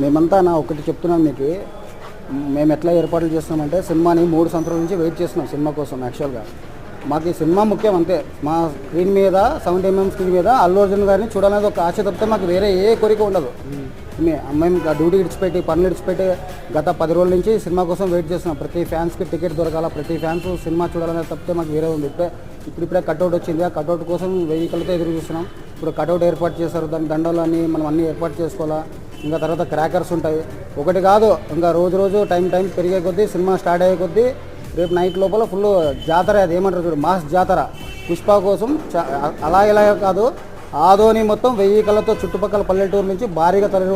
మేమంతా నా ఒకటి చెప్తున్నాను మీకు. మేము ఎట్లా ఏర్పాట్లు చేస్తున్నామంటే సినిమాని మూడు సంవత్సరాల నుంచి వెయిట్ చేస్తున్నాం సినిమా కోసం యాక్చువల్గా మాకు ఈ సినిమా ముఖ్యం అంతే. మా స్క్రీన్ మీద సెవెంటీ ఎంఎం స్క్రీన్ మీద అల్లు అర్జున్ గారిని చూడాలనేది ఒక ఆశ తప్పితే మాకు వేరే ఏ కోరిక ఉండదు. మే- మేము డ్యూటీ ఇడిచిపెట్టి పనులు ఇడిచిపెట్టి గత పది రోజుల నుంచి సినిమా కోసం వెయిట్ చేస్తున్నాం. ప్రతి ఫ్యాన్స్కి టికెట్ దొరకాల? ప్రతి ఫ్యాన్స్ సినిమా చూడాలనేది తప్పితే మాకు వేరే ఉంది. ఇప్పుడే ఇప్పుడు ఇప్పుడే కట్అవుట్ వచ్చింది. ఆ కట్అవుట్ కోసం వెహికల్తో ఎదురు చూస్తున్నాం. ఇప్పుడు కట్అవుట్ ఏర్పాటు చేశారు. దాని దండలు మనం అన్నీ ఏర్పాటు చేసుకోవాలా? ఇంకా తర్వాత క్రాకర్స్ ఉంటాయి. ఒకటి కాదు ఇంకా రోజు రోజు టైం టైం పెరిగే కొద్దీ సినిమా స్టార్ట్ అయ్యే కొద్దీ రేపు నైట్ లోపల ఫుల్ జాతర అది ఏమంటారు చూడు మాస్ జాతర. పుష్ప కోసం చ- అలా ఇలా కాదు ఆదోని మొత్తం వెయ్యి కళ్ళతో చుట్టుపక్కల పల్లెటూరు నుంచి భారీగా తరలి